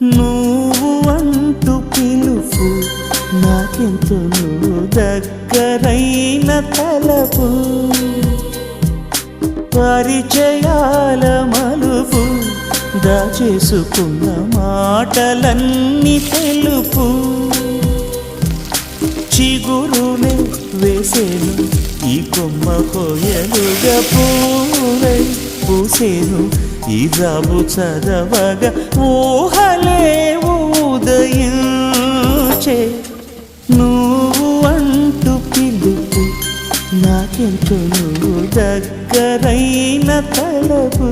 నువ్వు అంతు పిలుపు నాకెంతో నువ్వు దగ్గరైన తలపు. పరిచయాల మలుపు దాచేసుకున్న మాటలన్నీ తెలుపు. చిగురులే వేసేను ఈ కొమ్మ కోయలుగా పూలై పూసేను ఈ జాబు చదవగా ఊహలే నువ్వు అంటూ పిలుపు నాకెంతో నువ్వు దగ్గరైన తలపు.